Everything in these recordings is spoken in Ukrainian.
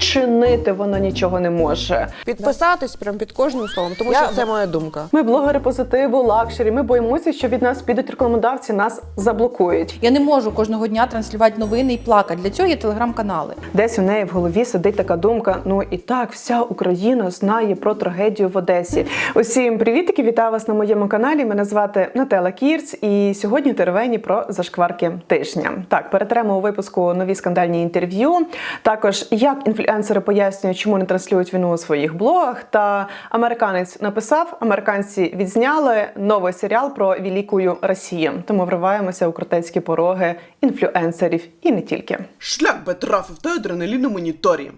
вчинити вона нічого не може. Підписатись прям під кожним словом, тому Я- що це моя думка. Ми блогери позитиву, лакшері. Ми боїмося, що від нас підуть рекламодавці, нас заблокують. Я не можу кожного дня транслювати новини і плакати. Для цього є телеграм-канали. Десь у неї в голові сидить така думка: ну і так, вся Україна знає про трагедію в Одесі. Усім привітики, вітаю вас на моєму каналі. Мене звати Нателла Кірц, і сьогодні теревені про зашкварки тижня. Так, перетремо у випуску нові скандальні інтерв'ю. Також як інфлюенсери пояснюють, чому не транслюють війну у своїх блогах. Та американець написав, американці відзняли новий серіал про великую Росію. Тому вриваємося у крутецькі пороги інфлюенсерів і не тільки. Шлях би трафив та адреналіну моніторі.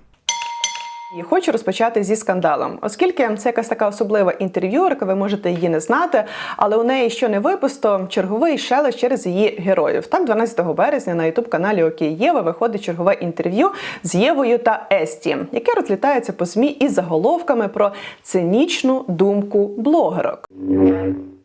І хочу розпочати зі скандалом, оскільки це якась така особлива інтерв'юерка, ви можете її не знати, але у неї що не випусто черговий шелест через її героїв. Так, 12 березня на ютуб каналі Окей Єва виходить чергове інтерв'ю з Євою та Есті, яке розлітається по змі із заголовками про цинічну думку блогерок.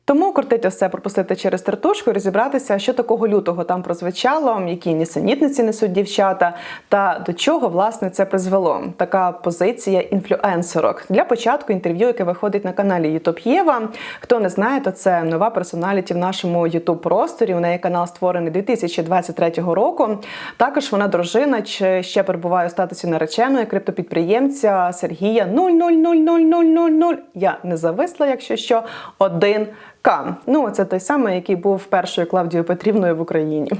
Тому крутити все пропустити через тертушку і розібратися, що такого лютого там прозвучало, які нісенітниці несуть дівчата, та до чого власне це призвело. Така позиція інфлюенсерок. Для початку інтерв'ю, яке виходить на каналі Ютуб Єва. Хто не знає, то це нова персоналіті в нашому Ютуб просторі. У неї канал створений 2023 року. Також вона дружина чи ще перебуває у статусі нареченої криптопідприємця Сергія 000000. Я не зависла, якщо що, один К. Ну, це той самий, який був першою Клавдією Петрівною в Україні.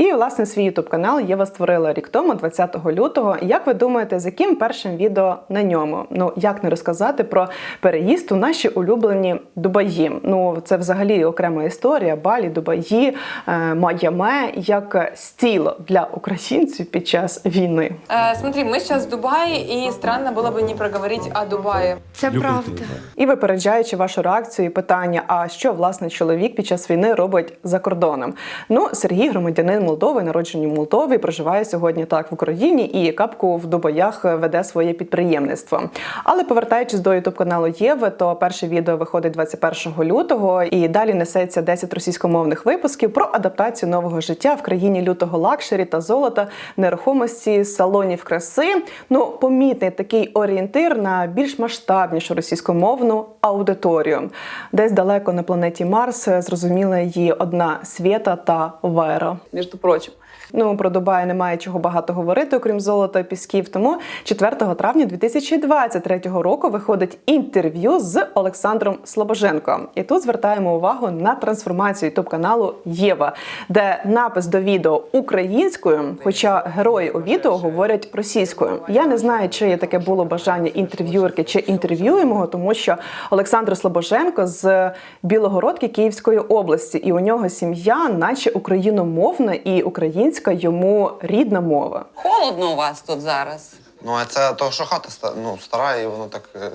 І власне свій ютуб канал Єва створила рік тому, 20 лютого. Як ви думаєте, з яким першим відео на ньому? Ну як не розказати про переїзд у наші улюблені Дубаї? Ну це взагалі окрема історія. Балі, Дубаї, е, Майаме як стіло для українців під час війни. Э, смотри, мы сейчас в Дубае, и странно было бы не проговорить о Дубае. Це правда. І випереджаючи вашу реакцію і питання, а що власне чоловік під час війни робить за кордоном? Ну, Сергій, громадянин Молдови, народжений в Молдові, проживає сьогодні так в Україні і капку в Дубаях веде своє підприємництво. Але повертаючись до ютуб каналу Єви, то перше відео виходить 21 лютого, і далі несеться 10 російськомовних випусків про адаптацію нового життя в країні лютого лакшері та золота, нерухомості, салонів краси. Ну, помітний такий орієнтир на більш масштабнішу російськомовну аудиторію. Десь далеко на планеті Марс зрозуміла її одна Свєта та Вера. Між прочим. Ну про Дубай немає чого багато говорити, окрім золота і пісків. Тому 4 травня 2023 року виходить інтерв'ю з Олександром Слобоженко. І тут звертаємо увагу на трансформацію ютуб каналу Єва, де напис до відео українською, хоча герої у відео говорять російською. Я не знаю, чи є таке було бажання інтерв'юерки чи інтерв'юємого, тому що Олександр Слобоженко з Білогородки Київської області, і у нього сім'я, наче україномовна і українська йому рідна мова. Холодно у вас тут зараз. Ну, а це того, що хата ста- ну, стара, і воно так е,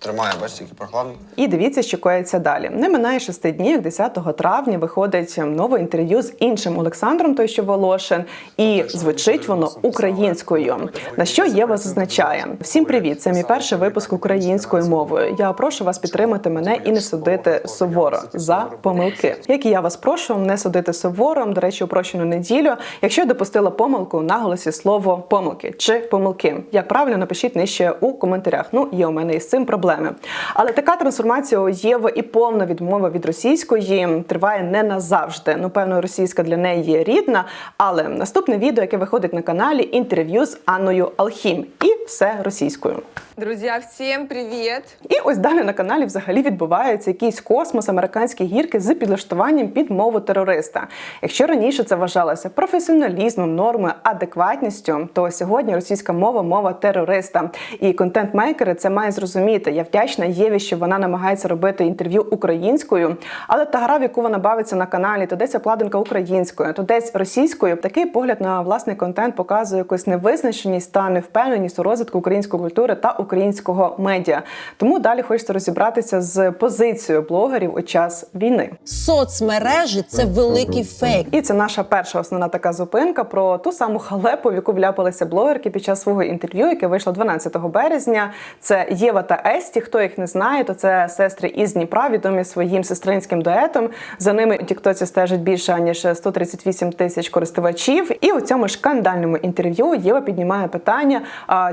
тримає, бачите, які прохладно. І дивіться, що коїться далі. Не минає шести днів, як 10 травня виходить нове інтерв'ю з іншим Олександром, той що Волошин, і звучить воно українською. На що Єва зазначає: всім привіт! Це мій перший випуск українською мовою. Я прошу вас підтримати мене і не судити суворо за помилки. Як і я вас прошу не судити суворо. До речі, у прощену неділю. Якщо я допустила помилку, наголосі слово помилки чи помилки. Як правильно напишіть нижче у коментарях. Ну є у мене із цим проблеми. Але така трансформація є Єви і повна відмова від російської триває не назавжди. Ну, певно, російська для неї є рідна. Але наступне відео, яке виходить на каналі, інтерв'ю з Анною Алхім, і все російською. Друзья, всем привет! І ось далі на каналі взагалі відбувається якийсь космос, американські гірки з підлаштуванням під мову терориста. Якщо раніше це вважалося професіоналізмом, нормою, адекватністю, то сьогодні російська мова мова терориста. І контент-мейкери це мають зрозуміти. Я вдячна Єві, що вона намагається робити інтерв'ю українською, але та гра, в яку вона бавиться на каналі, то десь обкладинка українською, то десь російською. Такий погляд на власний контент показує якусь невизначеність та невпевненість у розвитку української культури та українського медіа. Тому далі хочеться розібратися з позицією блогерів у час війни. Соцмережі це великий фейк. І це наша перша основна така зупинка про ту саму халепу, в яку вляпалися блогерки під час свого інтерв'ю, яке вийшло 12 березня. Це Єва та Есті. Хто їх не знає, то це сестри із Дніпра, відомі своїм сестринським дуетом. За ними у Тіктоці стежить більше ніж 138 тисяч користувачів. І у цьому шкандальному інтерв'ю Єва піднімає питання: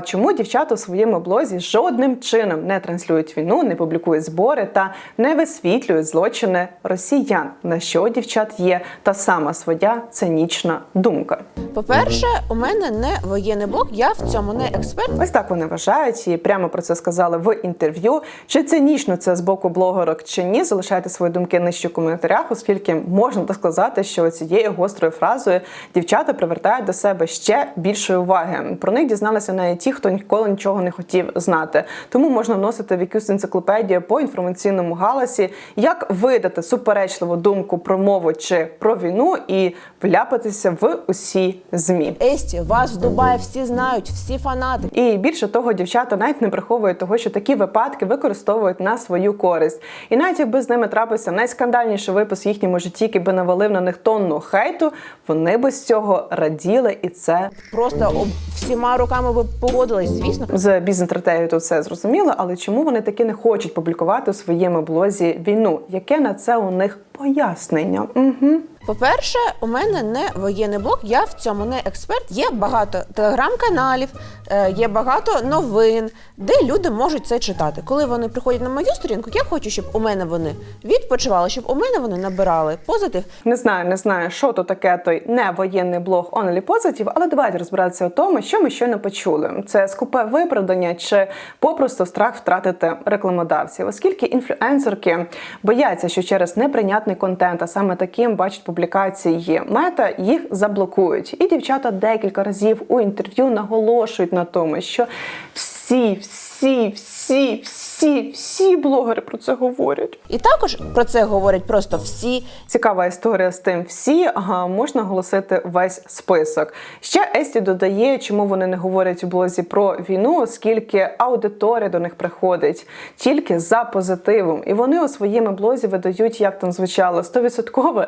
чому дівчата у своєму блозі жодним чином не транслюють війну, не публікують збори та не висвітлюють злочини росіян? На що у дівчат є та сама своя цинічна думка? По-перше, у мене не воєнний блок, я в цьому не експерт. Ось так вони вважають і прямо про це сказали в інтерв'ю. Чи цинічно це з боку блогерок чи ні? Залишайте свої думки нижче в коментарях, оскільки можна так сказати, що цією гострою фразою дівчата привертають до себе ще більшої уваги. Про них дізналися навіть ті, хто ніколи нічого не хотів знати. Тому можна вносити в якусь енциклопедію по інформаційному галасі, як видати суперечливу думку про мову чи про війну і вляпатися в усі змі. Есті, вас в Дубаї всі знають, всі фанати. І більше того, дівчата навіть не приховують того, що такі випадки використовують на свою користь. І навіть якби з ними трапився найскандальніший випуск в їхньому житті, який би навалив на них тонну хейту, вони би з цього раділи, і це Просто всіма руками ви погодились, звісно. з бізнес-стратегією тут все зрозуміло. Але чому вони таки не хочуть публікувати у своєму блозі війну? Яке на це у них пояснення? Угу. По-перше, у мене не воєнний блок, я в цьому не експерт. Є багато телеграм-каналів, е, є багато новин, де люди можуть це читати. Коли вони приходять на мою сторінку, я хочу, щоб у мене вони відпочивали, щоб у мене вони набирали позитив. Не знаю, не знаю, що то таке той не воєнний блог Only Positive, але давайте розбиратися у тому, що ми щойно почули. Це скупе виправдання чи попросту страх втратити рекламодавців, оскільки інфлюенсерки бояться, що через неприйнятний контент, а саме таким бачать публікації мета, їх заблокують. І дівчата декілька разів у інтерв'ю наголошують на тому, що всі, всі, всі, всі, всі блогери про це говорять. І також про це говорять просто всі. Цікава історія з тим всі. Ага, можна оголосити весь список. Ще Есті додає, чому вони не говорять у блозі про війну, оскільки аудиторія до них приходить тільки за позитивом, і вони у своєму блозі видають, як там звучало, 100%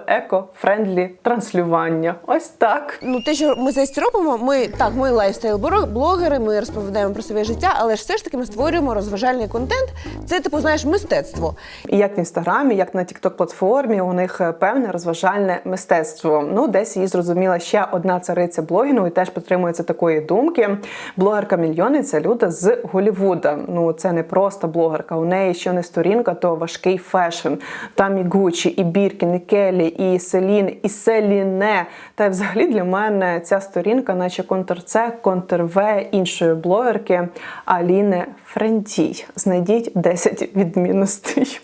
еко-френдлі транслювання. Ось так. Ну, те, що ми зараз робимо, ми так, ми лайфстайл-блогери, ми розповідаємо про своє життя, але ж все ж таки ми створюємо розважальний контент. Це, типу, знаєш, мистецтво. І як в інстаграмі, як на тікток платформі, у них е, певне розважальне мистецтво. Ну, десь її зрозуміла ще одна цариця блогінгу і теж підтримується такої думки. Блогерка мільйонниця Люда з Голівуда. Ну це не просто блогерка. У неї що не сторінка, то важкий фешн. Там і Гучі, і Біркін, і Келі, і Селін, і Селіне. Та й взагалі для мене ця сторінка, наче контр С, контр В іншої блогерки Аліни Френтій. Знайдіть 10 відмінностей.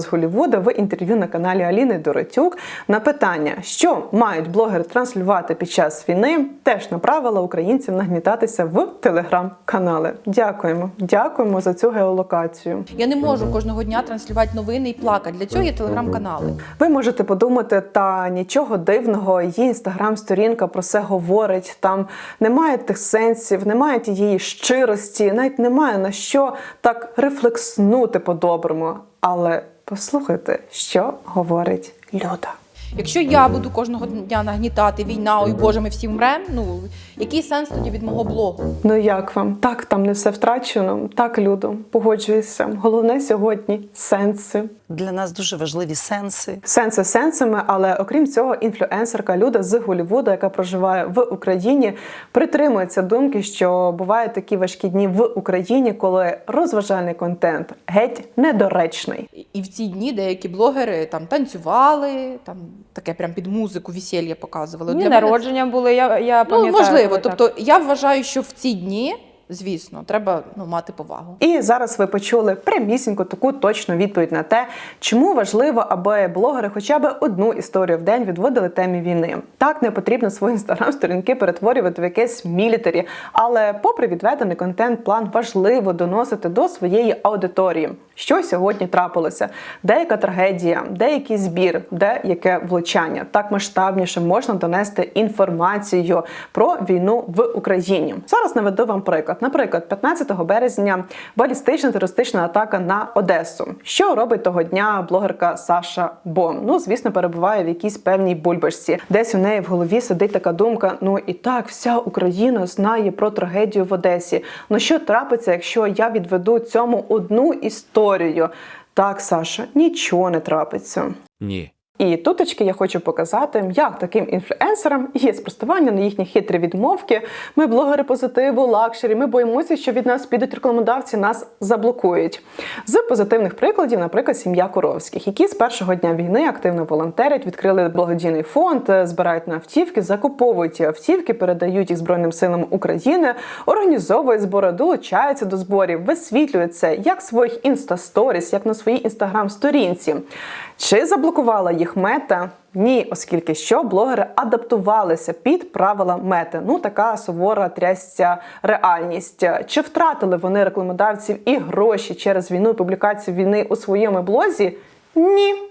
З Голлівуда в інтерв'ю на каналі Аліни Доротюк на питання, що мають блогери транслювати під час війни, теж направила українців нагнітатися в телеграм-канали. Дякуємо, дякуємо за цю геолокацію. Я не можу кожного дня транслювати новини і плакати. Для цього є телеграм-канали. Ви можете подумати, та нічого дивного, її інстаграм-сторінка про це говорить. Там немає тих сенсів, немає тієї щирості, навіть немає на що так рефлекснути по-доброму. Але послухайте, що говорить Люда. Якщо я буду кожного дня нагнітати війна, ой Боже, ми всі вмремо. Ну який сенс тоді від мого блогу? Ну як вам? Так, там не все втрачено. Так, Людо, погоджуюся. Головне сьогодні сенси. Для нас дуже важливі сенси. Сенси сенсами, але окрім цього, інфлюенсерка Люда з Голлівуда, яка проживає в Україні, притримується думки, що бувають такі важкі дні в Україні, коли розважальний контент геть недоречний. І в ці дні деякі блогери там танцювали, там таке прям під музику весілля показували. Дні Для мене народження були, я, я Ну, можливо. коли так. Тобто я вважаю, що в ці дні, звісно, треба ну, мати повагу. І зараз ви почули прямісінько таку точну відповідь на те, чому важливо, аби блогери хоча б одну історію в день відводили темі війни. Так не потрібно свої інстаграм-сторінки перетворювати в якесь мілітарі, але, попри відведений контент-план, важливо доносити до своєї аудиторії, Що сьогодні трапилося? Деяка трагедія, деякий збір, деяке влучання. Так масштабніше можна донести інформацію про війну в Україні. Зараз наведу вам приклад. Наприклад, 15 березня балістична терористична атака на Одесу. Що робить того дня блогерка Саша Бом? Ну, звісно, перебуває в якійсь певній бульбашці. Десь у неї в голові сидить така думка: ну і так, вся Україна знає про трагедію в Одесі. Ну що трапиться, якщо я відведу цьому одну історію? Так, Саша, нічого не трапиться. Ні. І туточки я хочу показати, як таким інфлюенсерам є спростування на їхні хитрі відмовки. Ми блогери позитиву, лакшері. Ми боїмося, що від нас підуть рекламодавці, нас заблокують. З позитивних прикладів, наприклад, сім'я Коровських, які з першого дня війни активно волонтерять, відкрили благодійний фонд, е, збирають на автівки, закуповують ці автівки, передають їх Збройним силам України, організовують збори, долучаються до зборів, висвітлюють це як в своїх інстасторіс, як на своїй інстаграм-сторінці. Чи заблокувала їх мета? Ні, оскільки що блогери адаптувалися під правила мети. Ну така сувора трясця реальність. Чи втратили вони рекламодавців і гроші через війну і публікацію війни у своєму блозі? Ні.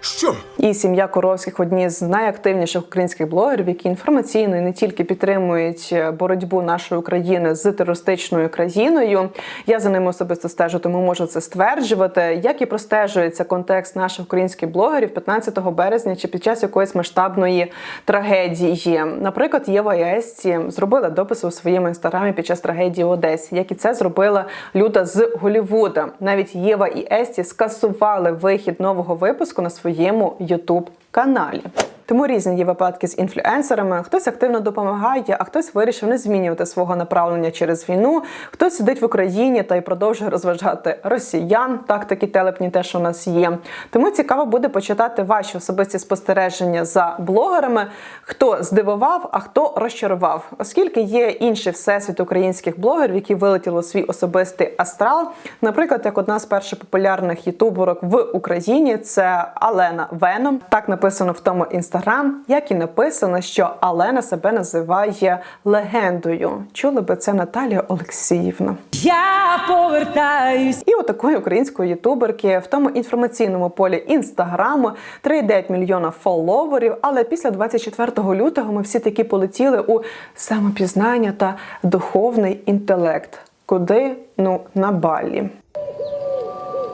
Що? І сім'я Коровських одні з найактивніших українських блогерів, які інформаційно і не тільки підтримують е, боротьбу нашої України з терористичною країною. Я за ними особисто стежу, тому можу це стверджувати. Як і простежується контекст наших українських блогерів 15 березня чи під час якоїсь масштабної трагедії. Наприклад, Єва і Есті зробила дописи у своєму інстаграмі під час трагедії в Одесі, як і це зробила Люда з Голівуда. Навіть Єва і Есті скасували вихід нового випуску на своєму Ютуб каналі. Тому різні є випадки з інфлюенсерами. Хтось активно допомагає, а хтось вирішив не змінювати свого направлення через війну. Хтось сидить в Україні та й продовжує розважати росіян. Так такі телепні теж у нас є. Тому цікаво буде почитати ваші особисті спостереження за блогерами, хто здивував, а хто розчарував, оскільки є інший всесвіт українських блогерів, які вилетіли у свій особистий астрал. Наприклад, як одна з перших популярних ютуберок в Україні, це Алена Веном. Так написано в тому інстаграмі інстаграм, як і написано, що Алена себе називає легендою. Чули би це Наталія Олексіївна. Я повертаюсь. І у такої української ютуберки в тому інформаційному полі інстаграму 3,9 мільйона фоловерів. Але після 24 лютого ми всі таки полетіли у самопізнання та духовний інтелект. Куди? Ну, на балі.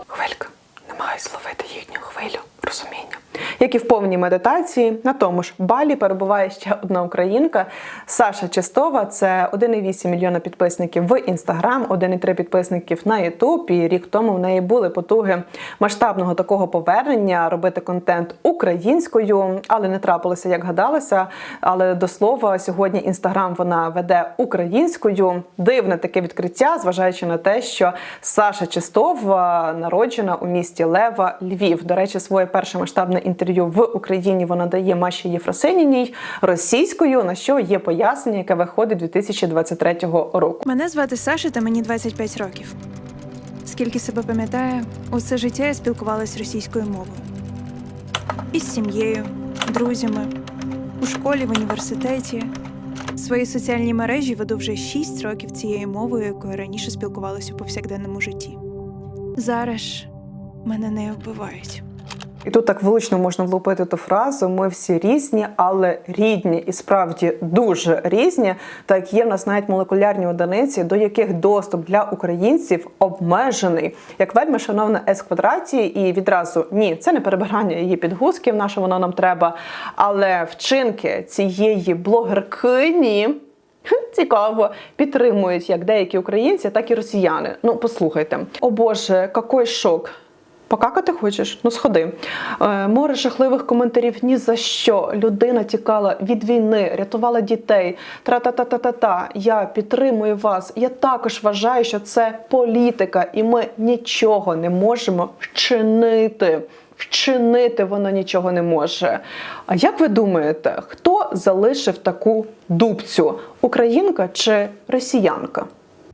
Хвилька, намагаюсь зловити їхню хвилю розуміння. Як і в повній медитації, на тому ж балі перебуває ще одна українка Саша Чистова. Це 1,8 мільйона підписників в інстаграм, 1,3 підписників на Ютуб. І рік тому в неї були потуги масштабного такого повернення, робити контент українською, але не трапилося, як гадалося. Але до слова, сьогодні інстаграм вона веде українською. Дивне таке відкриття, зважаючи на те, що Саша Чистова народжена у місті Лева, Львів. До речі, своє перше масштабне інтерв'ю в Україні вона дає Маші Єфросиніній російською, на що є пояснення, яке виходить 2023 року. Мене звати Саша, та мені 25 років. Скільки себе пам'ятаю, усе життя я спілкувалась російською мовою. Із сім'єю, друзями, у школі, в університеті. Свої соціальні мережі веду вже 6 років цією мовою, якою раніше спілкувалась у повсякденному житті. Зараз мене не вбивають. І тут так влучно можна влупити ту фразу: ми всі різні, але рідні, і справді дуже різні. Так є в нас навіть молекулярні одиниці, до яких доступ для українців обмежений, як вельми шановна С квадраті, і відразу ні, це не перебирання її підгузків, на що воно нам треба. Але вчинки цієї блогеркині. Цікаво, підтримують як деякі українці, так і росіяни. Ну, послухайте, о Боже, який шок! Покакати хочеш? Ну сходи. Е, море жахливих коментарів ні за що. Людина тікала від війни, рятувала дітей. Тра-та-та-та-та-та. Я підтримую вас. Я також вважаю, що це політика, і ми нічого не можемо вчинити. Вчинити воно нічого не може. А як ви думаєте, хто залишив таку дубцю? Українка чи росіянка?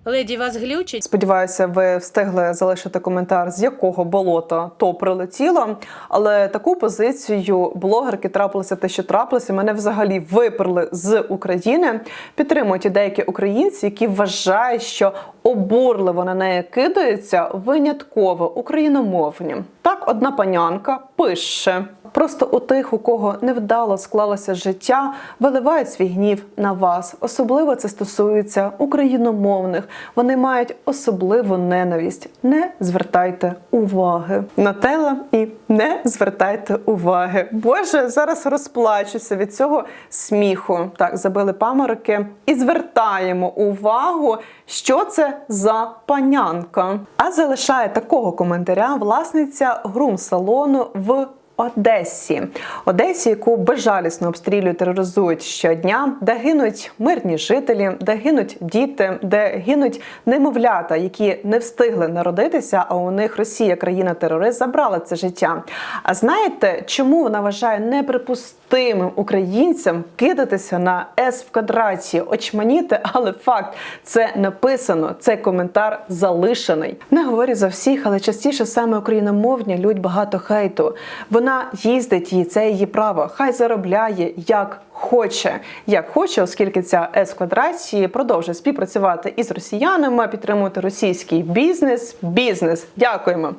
Леді вас глючить. Сподіваюся, ви встигли залишити коментар, з якого болота то прилетіло. Але таку позицію блогерки трапилося те, що трапилося. Мене взагалі виперли з України. Підтримують і деякі українці, які вважають, що обурливо на неї кидаються винятково україномовні. Так, одна панянка пише. Просто у тих, у кого невдало склалося життя, виливають свій гнів на вас. Особливо це стосується україномовних. Вони мають особливу ненависть. Не звертайте уваги. Нателла і не звертайте уваги. Боже, зараз розплачуся від цього сміху. Так, забили памороки і звертаємо увагу, що це за панянка. А залишає такого коментаря власниця грум-салону в Одесі, Одесі, яку безжалісно обстрілюють, тероризують щодня, де гинуть мирні жителі, де гинуть діти, де гинуть немовлята, які не встигли народитися. А у них Росія, країна-терорист, забрала це життя. А знаєте, чому вона вважає неприпустимим українцям кидатися на С в квадраті, очманіти? Але факт це написано. Цей коментар залишений. Не говорю за всіх, але частіше саме україномовні лють багато хейту. Вона їздить їй, це її право. Хай заробляє як хоче, як хоче, оскільки ця С квадраті продовжує співпрацювати із росіянами, підтримувати російський бізнес. Бізнес, дякуємо.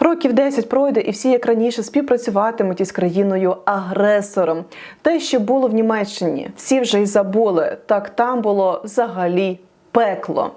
Років 10 пройде, і всі як раніше співпрацюватимуть із країною агресором. Те, що було в Німеччині, всі вже й забули. Так там було взагалі пекло.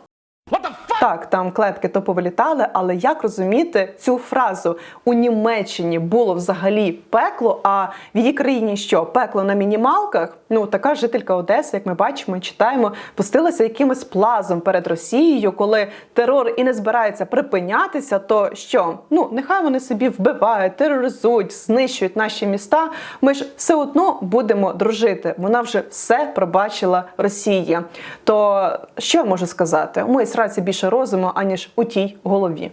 Так, там клепки то повилітали, але як розуміти цю фразу у Німеччині було взагалі пекло, а в її країні що пекло на мінімалках? Ну така жителька Одеси, як ми бачимо і читаємо, пустилася якимось плазом перед Росією, коли терор і не збирається припинятися. То що? Ну нехай вони собі вбивають, тероризують, знищують наші міста. Ми ж все одно будемо дружити. Вона вже все пробачила Росії. То що я можу сказати? У сраці більше розуму, аніж у тій голові.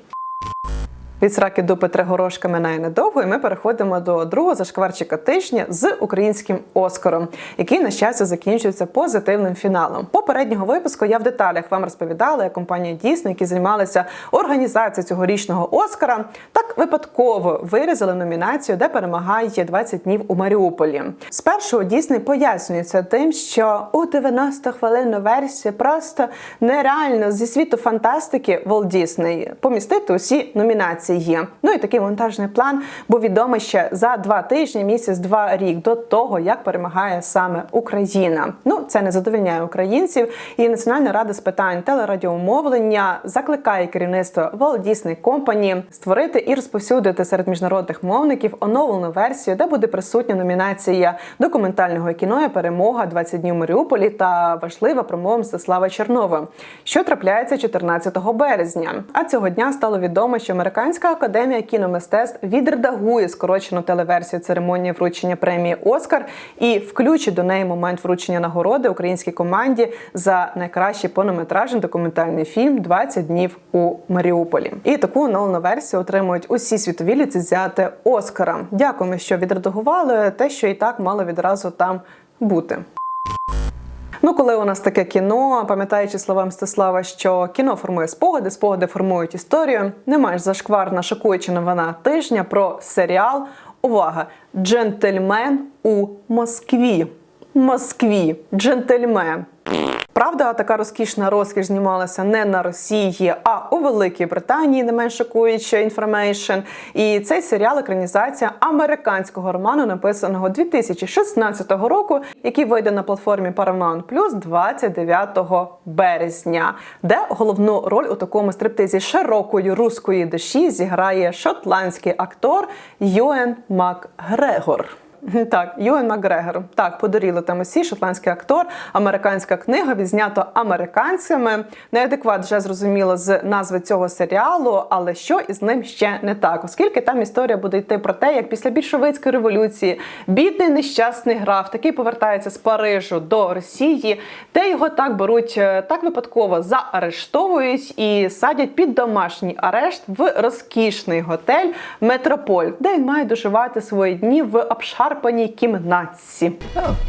Від сраки до Петра Горошка минає недовго, і ми переходимо до другого зашкварчика тижня з українським Оскаром, який на щастя закінчується позитивним фіналом. Попереднього випуску я в деталях вам розповідала, як компанія Дійсно, які займалися організацією цьогорічного Оскара, так випадково вирізали номінацію, де перемагає 20 днів у Маріуполі. Спершу Дійсний пояснюється тим, що у 90 хвилинну версію просто нереально зі світу фантастики Walt Disney помістити усі номінації. Ну і такий монтажний план був відомий ще за два тижні, місяць, два рік до того, як перемагає саме Україна. Ну це не задовільняє українців. І Національна рада з питань телерадіомовлення закликає керівництво Walt Disney Company створити і розповсюдити серед міжнародних мовників оновлену версію, де буде присутня номінація документального кіно перемога 20 днів Маріуполі та важлива промова Мстислава Чернова, що трапляється 14 березня. А цього дня стало відомо, що американська академія кіномистецтв відредагує скорочену телеверсію церемонії вручення премії Оскар і включить до неї момент вручення нагороди українській команді за найкращий повнометражний документальний фільм «20 днів у Маріуполі. І таку оновлену версію отримують усі світові ліцензіати Оскара. Дякуємо, що відредагували те, що і так мало відразу там бути. Ну, коли у нас таке кіно, пам'ятаючи слова Мстислава, що кіно формує спогади, спогади формують історію. Не маєш зашкварна шокуюча новина тижня про серіал. Увага! Джентльмен у Москві. Москві. Джентльмен. Правда, така розкішна розкіш знімалася не на Росії, а у Великій Британії, не менш шокуюча інформейшн. І цей серіал екранізація американського роману, написаного 2016 року, який вийде на платформі Paramount Plus 29 березня, де головну роль у такому стриптизі широкої руської душі зіграє шотландський актор Юен Макгрегор. Так, Юен Макгрегор. Так, подоріли там усі, шотландський актор, американська книга, відзнято американцями. Неадекват вже зрозуміло з назви цього серіалу, але що із ним ще не так, оскільки там історія буде йти про те, як після більшовицької революції бідний нещасний граф такий повертається з Парижу до Росії, де його так беруть е, так випадково заарештовують і садять під домашній арешт в розкішний готель Метрополь, де він має доживати свої дні в обшар обшарпаній кімнатці.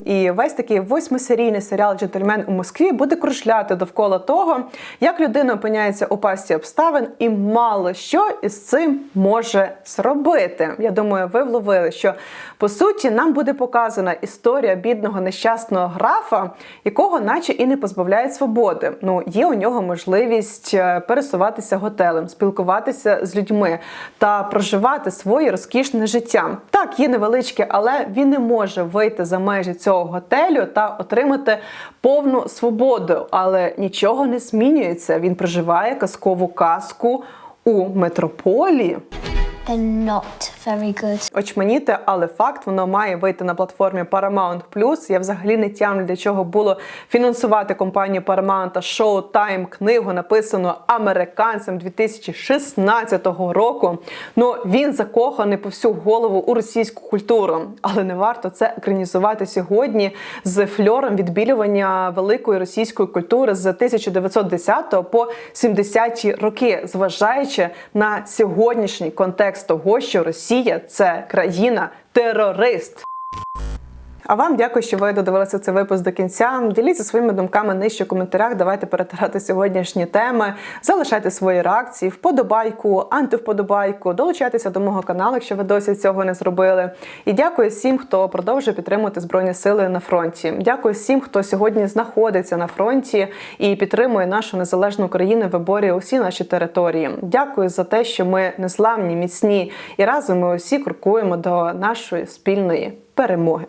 І весь такий восьмисерійний серіал Джентльмен у Москві буде кружляти довкола того, як людина опиняється у пасті обставин і мало що із цим може зробити. Я думаю, ви вловили, що по суті нам буде показана історія бідного нещасного графа, якого наче і не позбавляють свободи. Ну, є у нього можливість е, пересуватися готелем, спілкуватися з людьми та проживати своє розкішне життя. Так, є невеличке, але він не може вийти за межі цього готелю та отримати повну свободу. Але нічого не змінюється. Він проживає казкову казку у метрополії. They're not very good. Очманіте, але факт воно має вийти на платформі Paramount+. Я взагалі не тямлю, для чого було фінансувати компанію Paramount Showtime книгу, написану американцем 2016 року. Ну він закоханий по всю голову у російську культуру, але не варто це екранізувати сьогодні з фльором відбілювання великої російської культури з 1910 по 70-ті роки, зважаючи на сьогоднішній контекст того, що Росія це країна терорист. А вам дякую, що ви додивилися цей випуск до кінця. Діліться своїми думками нижче в коментарях. Давайте перетирати сьогоднішні теми. Залишайте свої реакції, вподобайку, антивподобайку, долучайтеся до мого каналу, якщо ви досі цього не зробили. І дякую всім, хто продовжує підтримувати збройні сили на фронті. Дякую всім, хто сьогодні знаходиться на фронті і підтримує нашу незалежну Україну, виборює усі наші території. Дякую за те, що ми незламні, міцні і разом ми усі крокуємо до нашої спільної перемоги.